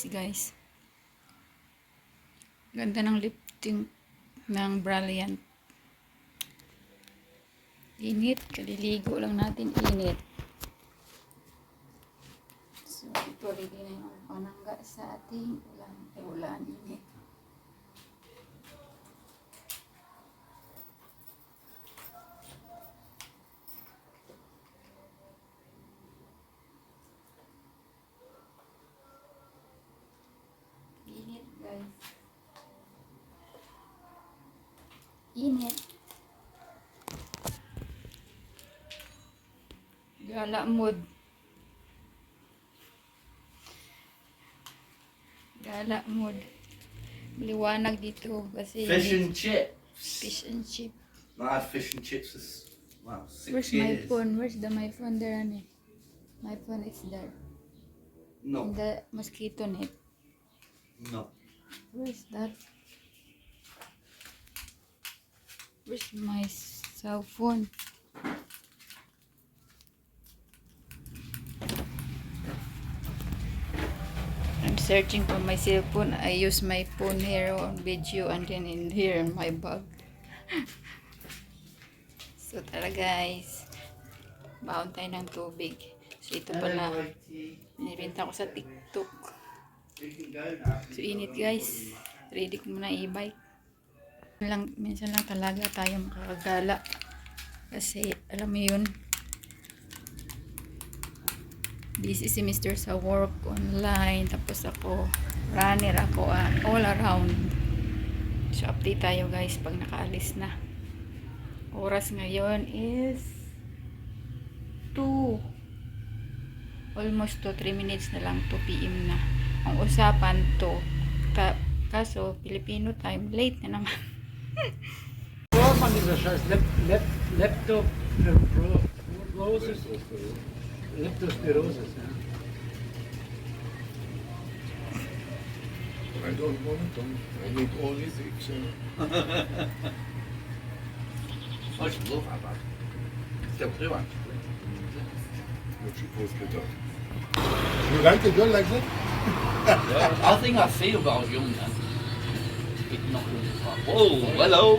days guys. Ganda ng lip tint ng Brilliant. Init. Kaliligo lang natin init. So, ito ready na yung panangga sa ating ulan. Eh, ulan. Init, guys. Init. Gala mood. Gala mood. Liwanag dito kasi Fish and chips. fish and chip. I had fish and chips for s- wow, six Where's my years. phone? Where's the my phone there, Annie? My phone is there. In No, the mosquito net. no. Where's that? Where's my cell phone? Searching for my cell phone. I use my phone here on video and then in here in my bag. so tara guys. Baon tayo ng tubig. So ito pala. Nibenta ko sa TikTok. So, init guys. Ready ko muna i-bike. Lang, minsan lang talaga tayo makakagala. Kasi, alam mo yun, busy si Mr. sa work online. Tapos ako, runner ako ah, all around. So, update tayo guys pag nakaalis na. Oras ngayon is 2 almost to 3 minutes na lang 2 p.m. na. Ang usapan to, ka, kaso Filipino time, late na naman. Roman is a scheiß Lep, Lep, Leptospirosis. Leptospirosis, ja. I don't want them. I need only six. Uh, I should love that. man. Still do actually. what you supposed to do. You like the girl like that? Yeah, I think I feel about I was young then. It not really fun. Whoa, hello.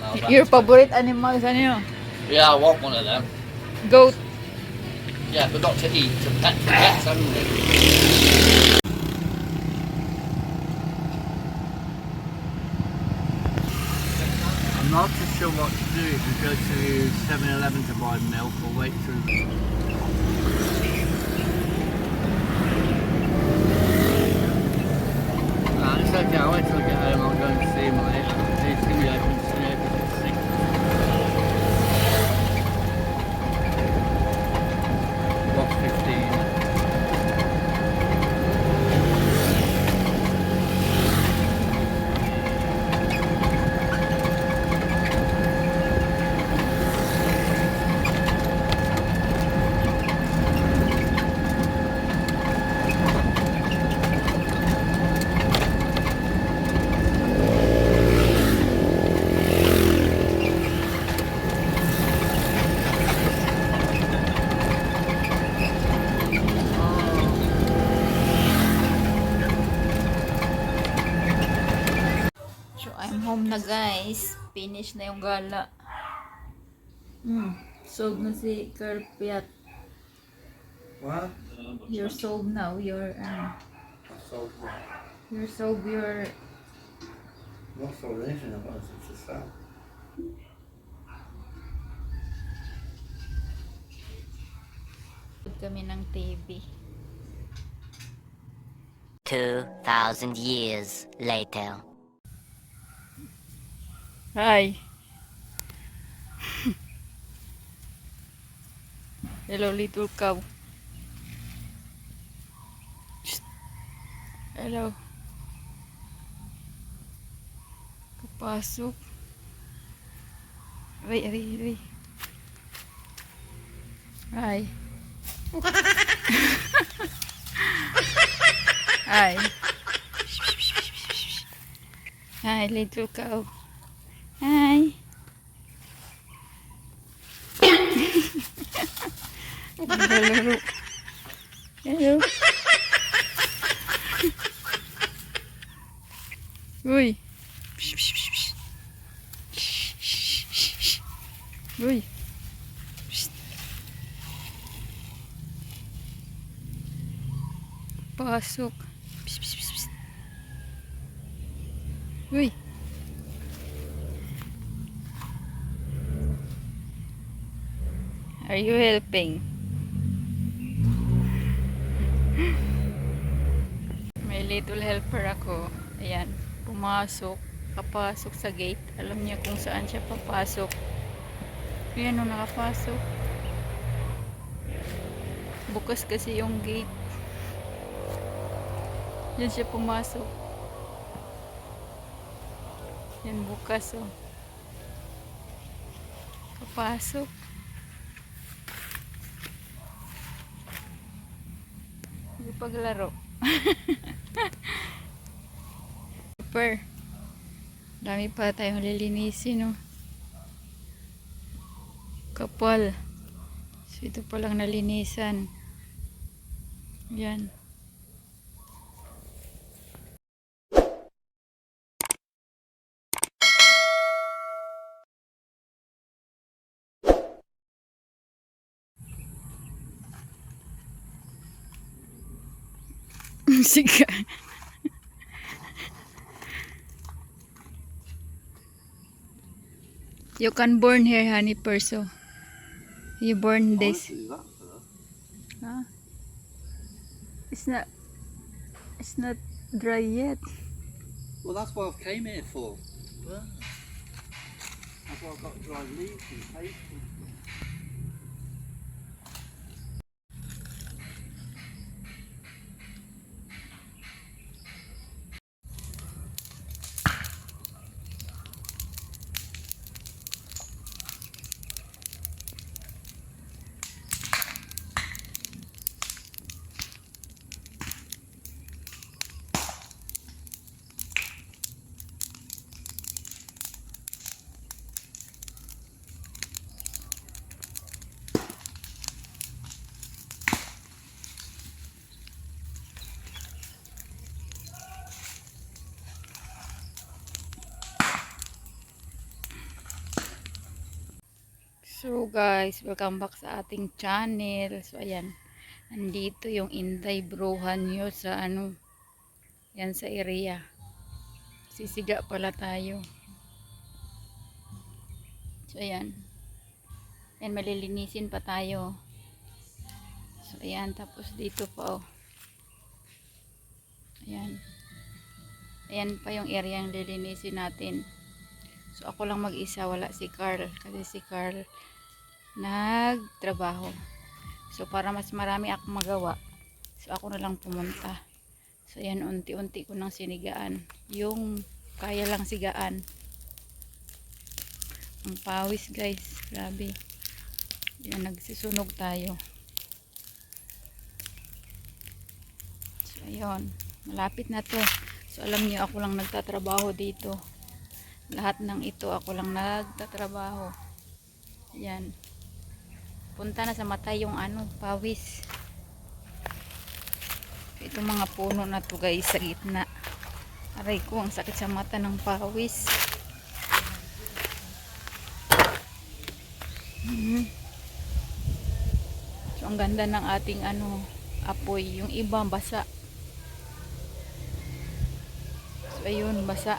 Now that's- Your favorite animals, ano yun? Yeah, I want one of them. Goat. Yeah, but not to eat, to for pets only. I'm not too sure what to do. If we go to 7-Eleven to buy milk or wait through. Home na guys. Finish na yung gala. Hmm. Solved na si Kerpiat. What? You're solved now. You're, um, I sold what? you're solved your Not sold anything about it to sell. kami ng TV. 2,000 years later. Hi. Hello, little cow. Hello. Kapasok. Aray, aray, aray. Hi. Hi. Hi, little cow. Pasok. Psst, psst, psst, psst. Uy. Are you helping? May little helper ako. Ayan, pumasok. Kapasok sa gate. Alam niya kung saan siya papasok. Ayan o, nakapasok. Bukas kasi yung gate. Yan siya pumasok. Yan bukas oh. Kapasok. Hindi paglaro. Super. Dami pa tayong lilinisin, no? Kapal. So, ito pa lang nalinisan. Yan. Sige. You can born here, honey perso. You born this. Huh? It's not. It's not dry yet. Well, that's what I came here for. That's why I've got dry leaves and paste. So guys, welcome back sa ating channel. So ayan, andito yung Inday Bruhan nyo sa ano, yan sa area. Sisiga pala tayo. So ayan. Ayan, malilinisin pa tayo. So ayan, tapos dito pa oh. Ayan. Ayan pa yung area yung lilinisin natin. So ako lang mag-isa, wala si Carl. Kasi si Carl nagtrabaho. So para mas marami ako magawa, so ako na lang pumunta. So yan, unti-unti ko nang sinigaan. Yung kaya lang sigaan. Ang pawis guys, grabe. Yan, nagsisunog tayo. So ayun, malapit na to. So alam niyo ako lang nagtatrabaho dito. Lahat ng ito ako lang nagtatrabaho. Yan. Punta na sa mata yung ano, pawis. Ito mga puno na to guys sa gitna. Aray ko, ang sakit sa mata ng pawis. Mhm. So, ang ganda ng ating ano, apoy. Yung iba, basa. So, ayun, basa.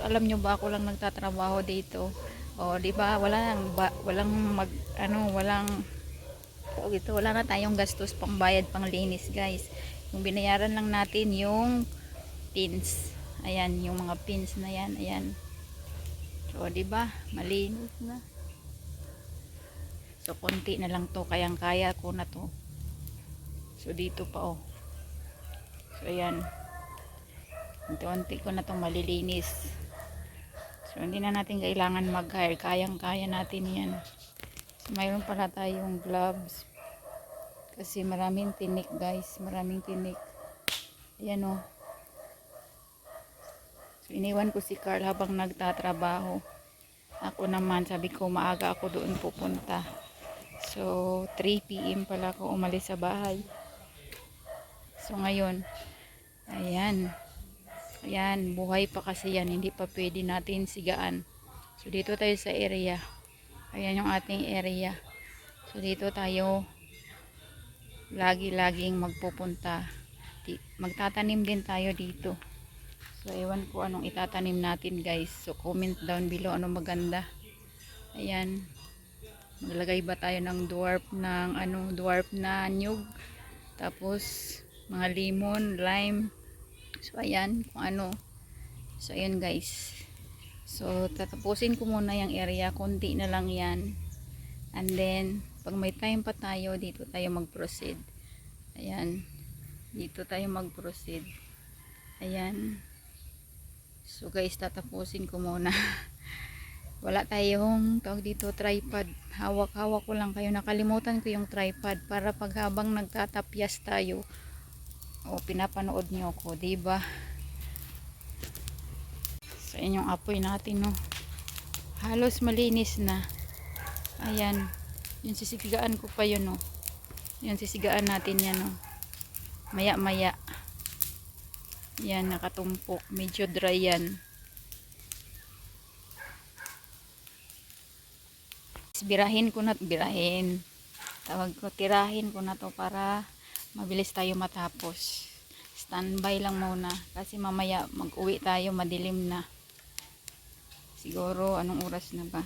So, alam nyo ba ako lang nagtatrabaho dito? O, di ba? Wala nang ba, walang mag ano, walang tawag ito, wala na tayong gastos pangbayad, panglinis, guys. Yung binayaran lang natin yung pins. Ayan, yung mga pins na yan, ayan. So, di ba? Malinis na. So, konti na lang to, kayang kaya ko na to. So, dito pa oh. So, ayan. Unti-unti ko na to malilinis. So, hindi na natin kailangan mag-hire. Kayang-kaya natin yan. So, mayroon pala tayong gloves. Kasi maraming tinik, guys. Maraming tinik. Ayan, oh. So, iniwan ko si Carl habang nagtatrabaho. Ako naman, sabi ko, maaga ako doon pupunta. So, 3 p.m. pala ako umalis sa bahay. So, ngayon, ayan. Ayan, buhay pa kasi yan. Hindi pa pwede natin sigaan. So, dito tayo sa area. Ayan yung ating area. So, dito tayo lagi-laging magpupunta. magtatanim din tayo dito. So, ewan ko anong itatanim natin guys. So, comment down below anong maganda. Ayan. Maglagay ba tayo ng dwarf ng ano, dwarf na nyug. Tapos, mga lemon, lime. So, ayan, kung ano. So, ayan guys. So, tatapusin ko muna yung area. Konti na lang yan. And then, pag may time pa tayo, dito tayo mag-proceed. Ayan. Dito tayo mag-proceed. Ayan. So guys, tatapusin ko muna. Wala tayong tawag dito tripod. Hawak-hawak ko lang kayo. Nakalimutan ko yung tripod para pag habang nagtatapyas tayo o pinapanood nyo ko, ba? So yun yung apoy natin, no. Halos malinis na. Ayan. Yung sisigaan ko pa yun, no. Yung sisigaan natin yan, no. Maya-maya. Yan, nakatumpok. Medyo dry yan. Birahin ko na, birahin. Tawag ko, tirahin ko na to para mabilis tayo matapos. Standby lang muna. Kasi mamaya mag-uwi tayo, madilim na. Siguro, anong oras na ba?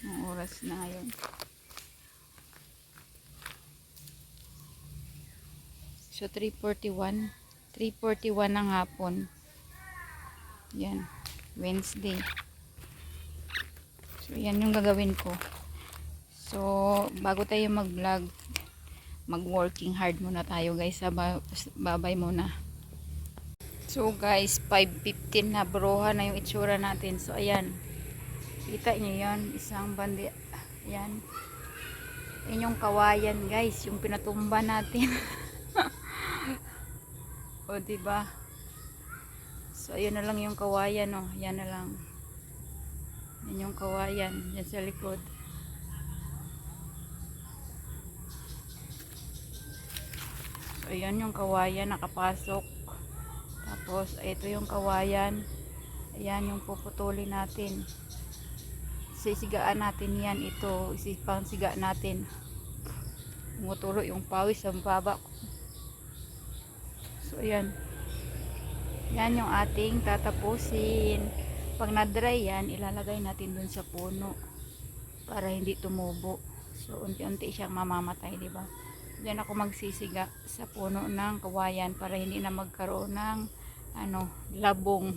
Anong oras na ngayon? So, 3.41. 3.41 ng hapon. Yan. Wednesday. So, yan yung gagawin ko. So, bago tayo mag-vlog, mag-working hard muna tayo guys. Babay muna. So, guys, 5.15 na. Broha na yung itsura natin. So, ayan. Kita nyo yan. Isang bandi. Ayan. Yan yung kawayan guys. Yung pinatumba natin. O, diba? So, ayun na lang yung kawayan, no. Yan na lang. Yan yung kawayan. Yan sa likod. Ayan yung kawayan. Nakapasok. Tapos, ito yung kawayan. Ayan yung puputulin natin. Sisigaan natin yan. Ito, isipang siga natin. Tumutulo yung pawis sa baba. So, ayan. Yan yung ating tatapusin. Pag na-dry yan, ilalagay natin dun sa puno. Para hindi tumubo. So, unti-unti siyang mamamatay, di ba? Diyan ako magsisiga sa puno ng kawayan para hindi na magkaroon ng ano, labong.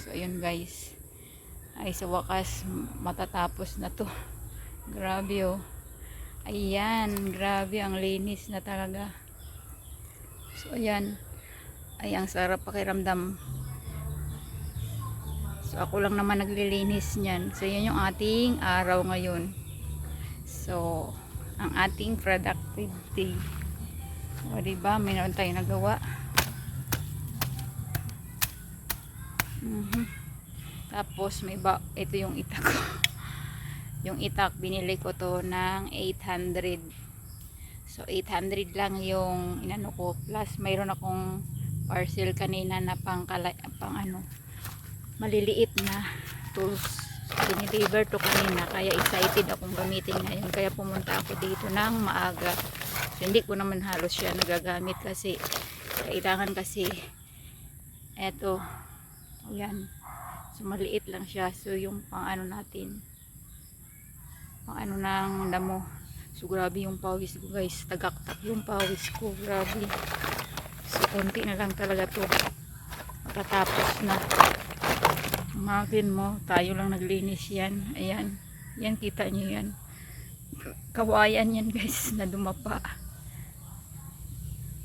So, ayun guys. Ay, sa wakas, matatapos na to. Grabe oh. Ayan, grabe ang linis na talaga. So, ayan. Ay, ang sarap pakiramdam. So, ako lang naman naglilinis niyan. So, yan yung ating araw ngayon. So, ang ating productive day. O, diba? Mayroon tayong nagawa. Mhm. Tapos, may ba, ito yung itak ko. yung itak, binili ko to ng 800 So 800 lang yung inano ko plus mayroon akong parcel kanina na pang, pang ano maliliit na tools dinideliver to kanina kaya excited akong gamitin ngayon kaya pumunta ako dito ng maaga so, hindi ko naman halos siya nagagamit kasi kailangan kasi eto yan so maliit lang siya so yung pang ano natin pang ano ng damo So, grabe yung pawis ko guys. Tagaktak yung pawis ko. Grabe. So, konti na lang talaga to. Matatapos na. Imagine mo, tayo lang naglinis yan. Ayan. Yan, kita nyo yan. Kawayan yan guys, na dumapa.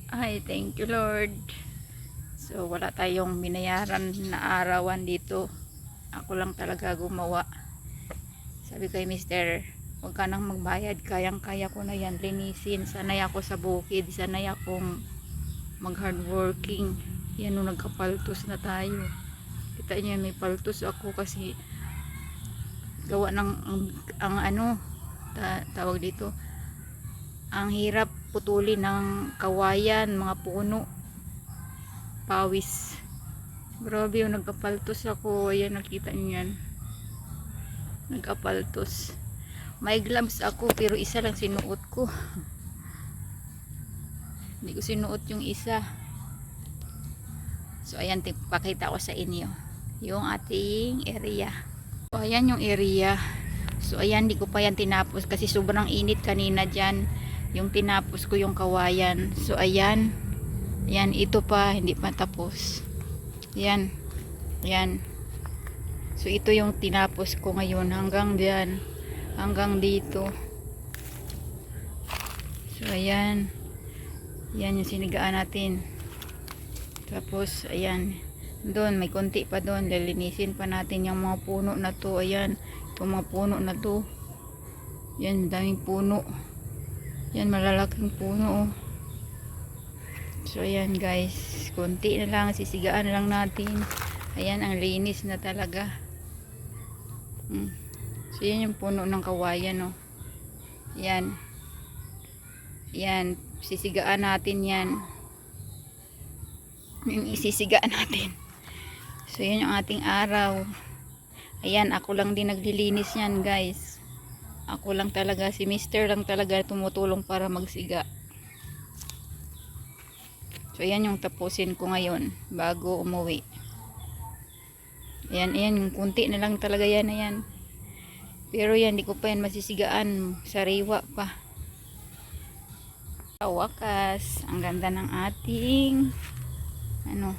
Ay, thank you Lord. So, wala tayong binayaran na arawan dito. Ako lang talaga gumawa. Sabi kay Mr huwag ka nang magbayad kayang kaya ko na yan linisin sanay ako sa bukid sanay akong mag hardworking yan nung nagkapaltos na tayo kita niyo may paltos ako kasi gawa ng ang, ang ano ta, tawag dito. Ang hirap putulin ng kawayan mga puno. Pawis. Grabe yung nagkapaltos ako. Ayan nakita niyo yan. Nagkapaltos. May gloves ako pero isa lang sinuot ko. Hindi ko sinuot yung isa. So, ayan, pakita ko sa inyo. Yung ating area. So, ayan yung area. So, ayan, di ko pa yan tinapos kasi sobrang init kanina dyan. Yung tinapos ko yung kawayan. So, ayan. Ayan, ito pa, hindi pa tapos. Ayan. Ayan. So, ito yung tinapos ko ngayon hanggang dyan. Hanggang dito. So, ayan. Yan yung sinigaan natin. Tapos, ayan. Doon, may konti pa doon. Lalinisin pa natin yung mga puno na to. Ayan. Itong mga puno na to. Yan, daming puno. Yan, malalaking puno. Oh. So, ayan guys. Konti na lang. Sisigaan lang natin. Ayan, ang linis na talaga. Hmm. So, yan yung puno ng kawayan, oh. Yan. Yan. Sisigaan natin yan. Yung isisigaan natin. So, yan yung ating araw. Ayan, ako lang din naglilinis yan, guys. Ako lang talaga, si Mister lang talaga tumutulong para magsiga. So, ayan yung tapusin ko ngayon bago umuwi. Ayan, ayan, yung kunti na lang talaga yan, ayan. Pero yan, di ko pa yan masisigaan. Sariwa pa. Sa wakas, ang ganda ng ating ano,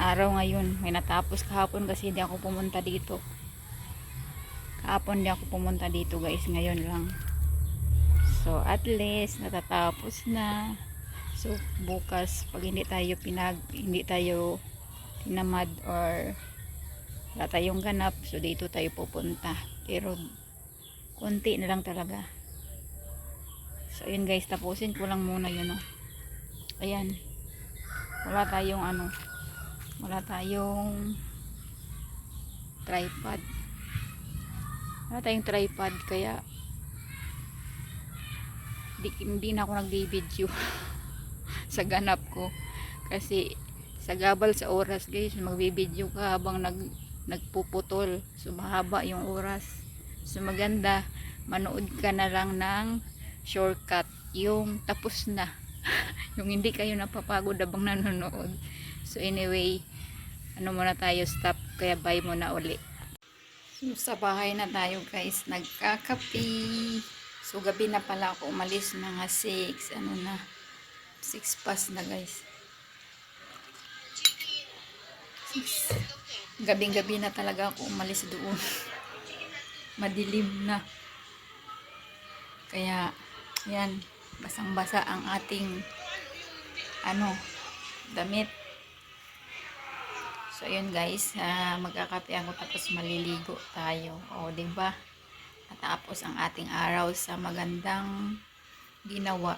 araw ngayon. May natapos kahapon kasi hindi ako pumunta dito. Kahapon hindi ako pumunta dito guys. Ngayon lang. So, at least, natatapos na. So, bukas, pag hindi tayo pinag, hindi tayo tinamad or wala tayong ganap, so dito tayo pupunta. Pero, konti na lang talaga. So, ayun guys, tapusin ko lang muna yun, oh. Ayan. Wala tayong ano, wala tayong tripod. Wala tayong tripod, kaya di, hindi na ako nag-video sa ganap ko. Kasi, sa gabal sa oras guys, magbibideo ka habang nag, nagpuputol. So, mahaba yung oras. So, maganda, manood ka na lang ng shortcut. Yung tapos na. yung hindi kayo napapagod habang nanonood. So, anyway, ano muna tayo, stop. Kaya bye muna uli. So, sa bahay na tayo guys, nagkakapi. So, gabi na pala ako umalis mga 6, ano na, 6 past na guys. 6. Gabing-gabi na talaga ako umalis doon. Madilim na. Kaya, yan, basang-basa ang ating, ano, damit. So, ayun guys, uh, magkakape ako tapos maliligo tayo. O, ba? Natapos ang ating araw sa magandang ginawa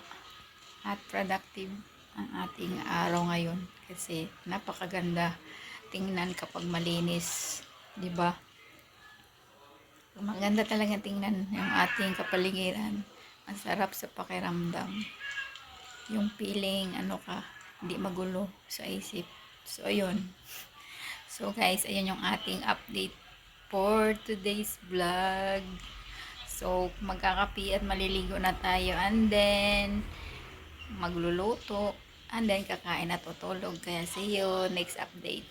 at productive ang ating araw ngayon kasi napakaganda tingnan kapag malinis, 'di ba? Maganda talaga tingnan yung ating kapaligiran. Ang sarap sa pakiramdam. Yung feeling ano ka, hindi magulo sa isip. So ayun. So guys, ayun yung ating update for today's vlog. So, magkakapi at maliligo na tayo. And then, magluluto. And then, kakain at tutulog. Kaya, see you next update.